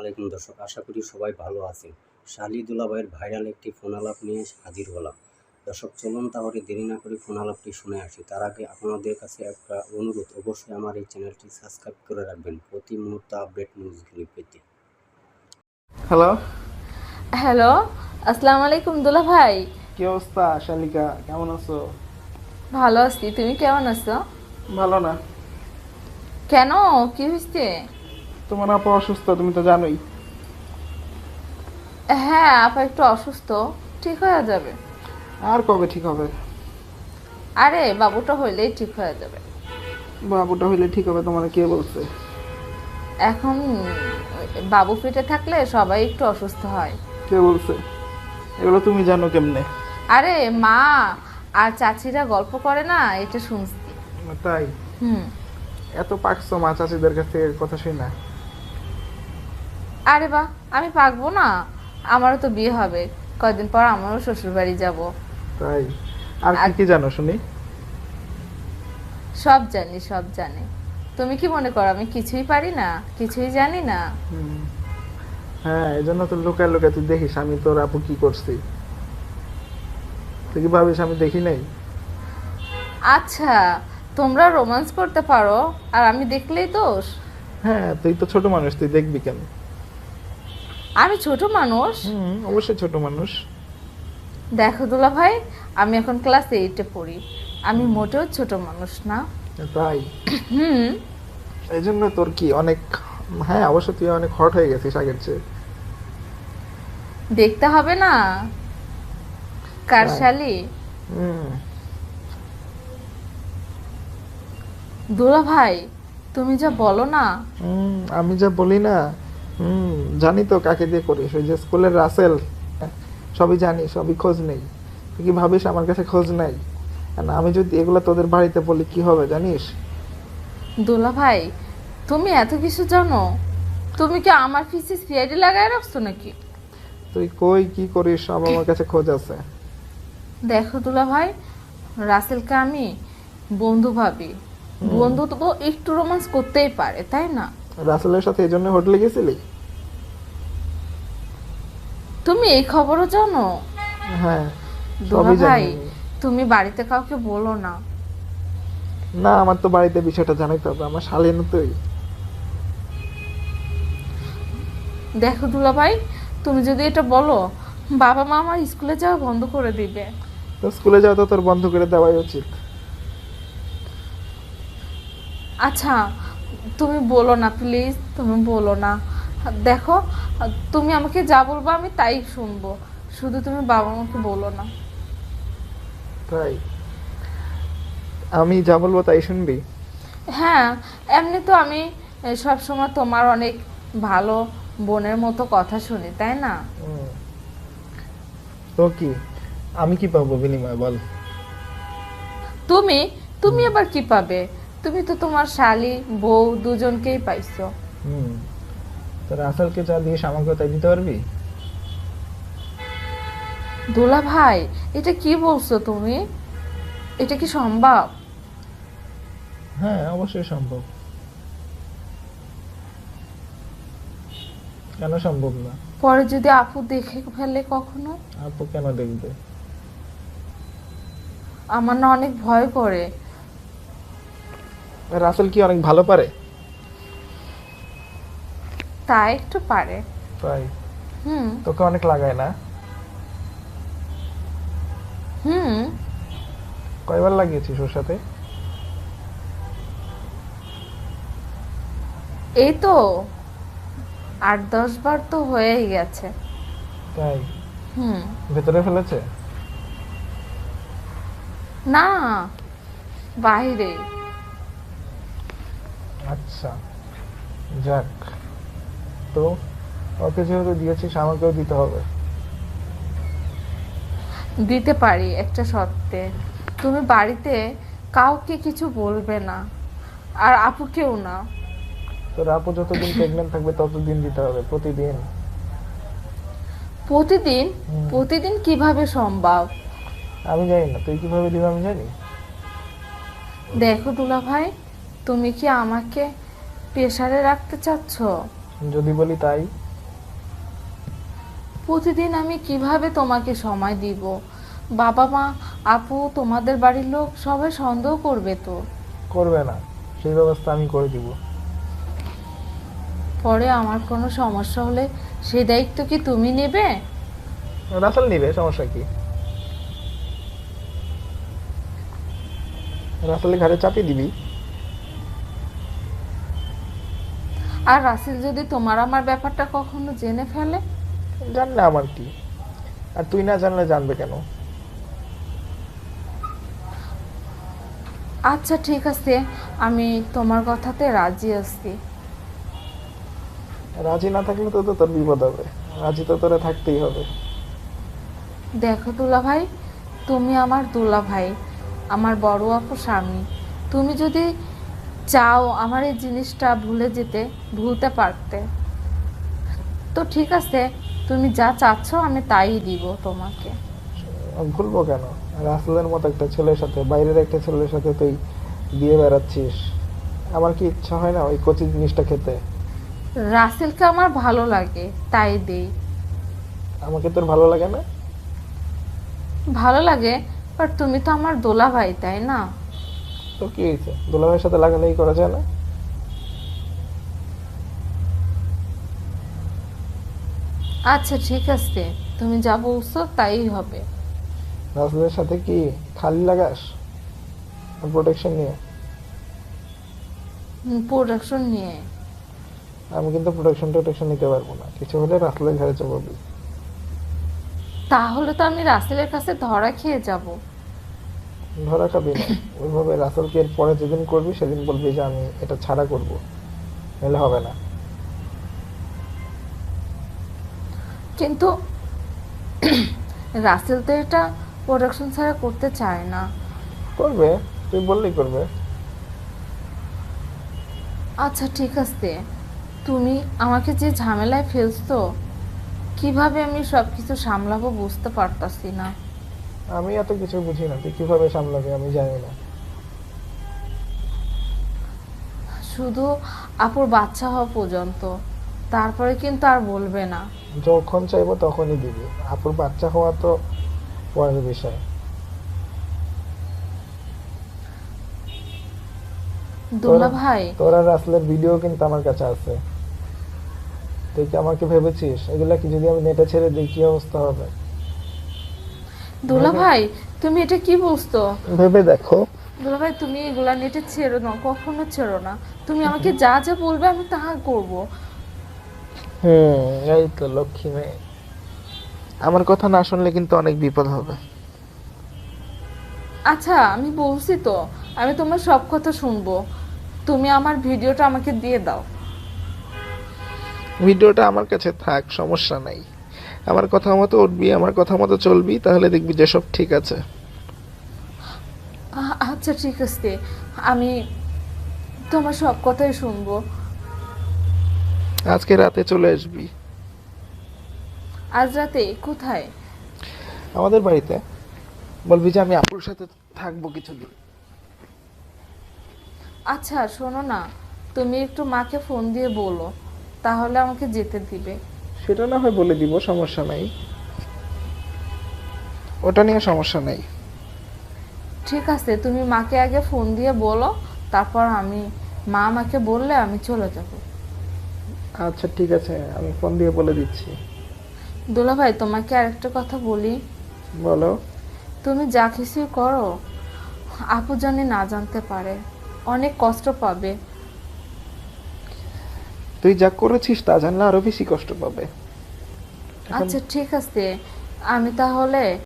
আলাইকুম দর্শক আশা করি সবাই ভালো আছেন। শালি দুলাভাইয়ের ভাইরাল একটি ফোন আলাপ নিয়ে হাজির হলাম। দর্শক চলুন তাহলে দেরি না করে ফোন আলাপটি শুনে আসি। তার আগে আপনাদের কাছে একটা অনুরোধ অবশ্যই আমার এই চ্যানেলটি সাবস্ক্রাইব করে রাখবেন। প্রতি মুহূর্তে আপডেট নিউজগুলি পেতে। হ্যালো? হ্যালো আসসালামু আলাইকুম দুলা ভাই কি অবস্থা শালিকা? কেমন আছো? ভালো আছি। তুমি কেমন আছো? ভালো না। কেন? কি হয়েছে? তোমার আপা অসুস্থ তুমি তো জানোই। হ্যাঁ আপা একটু অসুস্থ ঠিক হয়ে যাবে। আর কবে ঠিক হবে? আরে বাবুটা হইলেই ঠিক হয়ে যাবে। বাবুটা হইলে ঠিক হবে তোমার কে বলছে? এখন বাবু পেটে থাকলে সবাই একটু অসুস্থ হয়। কে বলছে? এগুলো তুমি জানো কেমনে? আরে মা আর চাচিরা গল্প করে না এটা শুনছি। তাই? হুম। এত পাকছো মা চাচিদের কাছ থেকে কথা শুই না আরে বা আমি পাকবো না। আমারও তো বিয়ে হবে। কয়দিন পর আমারও শ্বশুর বাড়ি যাব। তাই? আর কি কি জানো শুনি? সব জানি সব জানি। তুমি কি মনে করো আমি কিছুই পারি না? কিছুই জানি না। হ্যাঁ এই জন্য তো লুকায় লোকে তুই দেখিস আমি তোর আপু কি করছি? তুই কি ভাবিস আমি দেখি নাই? আচ্ছা তোমরা রোমান্স করতে পারো আর আমি দেখলেই দোষ। হ্যাঁ তুই তো ছোট মানুষ তুই দেখবি কেন? আমি ছোট মানুষ। হুম অবশ্যই ছোট মানুষ। দেখো দুলা ভাই আমি এখন ক্লাস এইটে পড়ি। আমি মোটেও ছোট মানুষ না। তাই? হুম। এই জন্য তোর কি অনেক হ্যাঁ অবশ্য তুই অনেক হট হয়ে গেছিস আগের চেয়ে। দেখতে হবে না। কার শালি? হুম। দুলা ভাই তুমি যা বলো না। হুম, আমি যা বলি না হুম জানি তো কাকে দিয়ে করিস। ওই যে স্কুলের রাসেল সবই জানি সবই খোঁজ নেই। তুই কি ভাবিস আমার কাছে খোঁজ নাই? আমি যদি এগুলো তোদের বাড়িতে বলি কি হবে জানিস? দুলা ভাই তুমি এত কিছু জানো? তুমি কি আমার পিছে সিআইডি লাগায় রাখছো নাকি? তুই কই কি করিস সব আমার কাছে খোঁজ আছে। দেখো দুলা ভাই রাসেলকে আমি বন্ধু ভাবি। বন্ধু তো একটু রোমান্স করতেই পারে তাই না? রাসেলের সাথে এই জন্য হোটেলে গেছিলি? তুমি এই খবরও জানো? হ্যাঁ দুলা সবই ভাই জানি। তুমি বাড়িতে কাউকে বলো না। না আমার তো বাড়িতে বিষয়টা জানাইতে হবে আমার শালীন তুই। দেখো দুলা ভাই তুমি যদি এটা বলো বাবা মা আমার স্কুলে যাওয়া বন্ধ করে দিবে। তো স্কুলে যাওয়া তো তোর বন্ধ করে দেওয়াই উচিত। আচ্ছা তুমি বলো না প্লিজ তুমি বলো না। দেখো তুমি আমাকে যা বলব আমি তাই শুনব। শুধু তুমি বাবা মাকে বলো না। তাই? আমি যা বলব তাই শুনবি? হ্যাঁ এমনি তো আমি সব সময় তোমার অনেক ভালো বোনের মতো কথা শুনি তাই না। তো কি? আমি কি পাবো বিনিময় বল। তুমি? তুমি আবার কি পাবে? তুমি তো তোমার শালি বউ দুজনকেই পাইছো। হুম। তো রাসেলকে যা দিস আমাকে তাই দিতে পারবি? দোলা ভাই এটা কি বলছো তুমি? এটা কি সম্ভব? হ্যাঁ অবশ্যই সম্ভব। কেন সম্ভব না? পরে যদি আপু দেখে ফেলে কখনো? আপু কেন দেখবে? আমার না অনেক ভয় করে। রাসেল কি অনেক ভালো পারে? তা একটু পারে। তাই? হুম। তোকে অনেক লাগায় না? হুম। কয়বার লাগিয়েছিস ওর সাথে? এই তো আট দশ বার তো হয়েই গেছে। তাই? হুম। ভেতরে ফেলেছে? না বাইরে। আচ্ছা যাক। তো ওকে যেহেতু দিয়েছিস আমাকেও দিতে হবে। দিতে পারি একটা সত্ত্বে তুমি বাড়িতে কাউকে কিছু বলবে না আর আপুকেও না। তোর আপু যতদিন প্রেগনেন্ট থাকবে ততদিন দিতে হবে প্রতিদিন। প্রতিদিন? প্রতিদিন কীভাবে সম্ভব? আমি জানি না তুই কীভাবে দিবি আমি জানি। দেখো দুলা ভাই তুমি কি আমাকে প্রেসারে রাখতে চাচ্ছ? যদি বলি তাই? প্রতিদিন আমি কীভাবে তোমাকে সময় দিব? বাবা মা আপু তোমাদের বাড়ির লোক সবাই সন্দেহ করবে তো? করবে না। সেই ব্যবস্থা আমি করে দিব। পরে আমার কোনো সমস্যা হলে সেই দায়িত্ব কি তুমি নেবে? রাসেল নেবে সমস্যা কি? রাসেলের ঘাড়ে চাপিয়ে দিবি। আর রাসেল যদি তোমার আমার ব্যাপারটা কখনো জেনে ফেলে? জানলে আমার কি? আর তুই না জানলে জানবে কেন? আচ্ছা ঠিক আছে। আমি তোমার কথাতে রাজি আছি। রাজি না থাকলে তো তো তোর বিপদ হবে। রাজি তো তোরা থাকতেই হবে। দেখো দুলা ভাই তুমি আমার দুলা ভাই আমার বড় আপু স্বামী। তুমি যদি চাও আমার এই জিনিসটা ভুলে যেতে ভুলতে পারতে। তো ঠিক আছে তুমি যা চাচ্ছ আমি তাই দিব তোমাকে। ভুলবো কেন? রাসেলের মতো একটা ছেলের সাথে বাইরের একটা ছেলের সাথে তুই দিয়ে বেড়াচ্ছিস। আমার কি ইচ্ছা হয় না ওই কচি জিনিসটা খেতে? রাসেলকে আমার ভালো লাগে তাই দেই। আমাকে তোর ভালো লাগে না? ভালো লাগে বাট তুমি তো আমার দোলা ভাই তাই না? তো কি হয়েছে? দুলাভাইয়ের সাথে লাগালেই করা যায় না? আচ্ছা ঠিক আছে। তুমি যা বলছো তাই হবে। রাসেলের সাথে কি খালি লাগাস? প্রোটেকশন নিয়ে? প্রোডাকশন নিয়ে। আমি কিন্তু প্রোটেকশন টোটেকশন নিতে পারব না। কিছু হলে রাসেলের ঘরে চাপাবি তাহলে তো আমি রাসেলের কাছে ধরা খেয়ে যাব। ধরা খাবি না। ওইভাবে রাসেলকে এর পরে যেদিন করবি সেদিন বলবি যে আমি এটা ছাড়া করব। নাহলে হবে না। কিন্তু রাসেল তো এটা প্রোডাকশন ছাড়া করতে চায় না। করবে তুই বললেই করবে। আচ্ছা ঠিক আছে। তুমি আমাকে যে ঝামেলায় ফেলছো কীভাবে আমি সব কিছু সামলাবো বুঝতে পারতাছি না। আমি এত কিছু বুঝি না তুই কীভাবে সামলাবি আমি জানি না। শুধু আপুর বাচ্চা হওয়া পর্যন্ত তারপরে কিন্তু আর বলবে না। যখন চাইব তখনই দিবি। আপুর বাচ্চা হওয়া তো পরের বিষয়। দুলা ভাই। তোর রাসেলের ভিডিও কিন্তু আমার কাছে আছে। তুই কি আমাকে ভেবেছিস? এগুলা কি যদি আমি নেটে ছেড়ে দিই কি অবস্থা হবে? দুলা ভাই তুমি এটা কি বুঝতো? ভেবে দেখো। দুলা ভাই তুমি এগুলা নেটে ছেড়ো না কখনো ছেড়ো না। তুমি আমাকে যা যা বলবে আমি তাহা করব। হুম এই তো লক্ষ্মী মেয়ে। আমার কথা না শুনলে কিন্তু অনেক বিপদ হবে। আচ্ছা আমি বলছি তো আমি তোমার সব কথা শুনব। তুমি আমার ভিডিওটা আমাকে দিয়ে দাও। ভিডিওটা আমার কাছে থাক সমস্যা নাই। আমার কথা মতো উঠবি আমার কথা মতো চলবি তাহলে দেখবি যে সব ঠিক আছে। আচ্ছা ঠিক আছে। আমি তোমার সব কথাই শুনব। আজকে রাতে চলে আসবি। আজ রাতে? কোথায়? আমাদের বাড়িতে। বলবি যে আমি আপুর সাথে থাকব কিছুদিন। আচ্ছা শোনো না। তুমি একটু মাকে ফোন দিয়ে বলো তাহলে আমাকে যেতে দিবে। সেটা না হয় বলে দিব সমস্যা নাই। ওটা নিয়ে সমস্যা নাই। ঠিক আছে তুমি মাকে আগে ফোন দিয়ে বলো তারপর আমি মা আমাকে বললে আমি চলে যাব। আচ্ছা ঠিক আছে আমি ফোন দিয়ে বলে দিচ্ছি। দোলা ভাই তোমাকে আরেকটা কথা বলি। বলো। তুমি যা কিছু করো আপু জানি না জানতে পারে অনেক কষ্ট পাবে। তুই যা করেছিস তা জানলে আরও বেশি কষ্ট পাবে। আচ্ছা ঠিক আছে। আমি তাহলে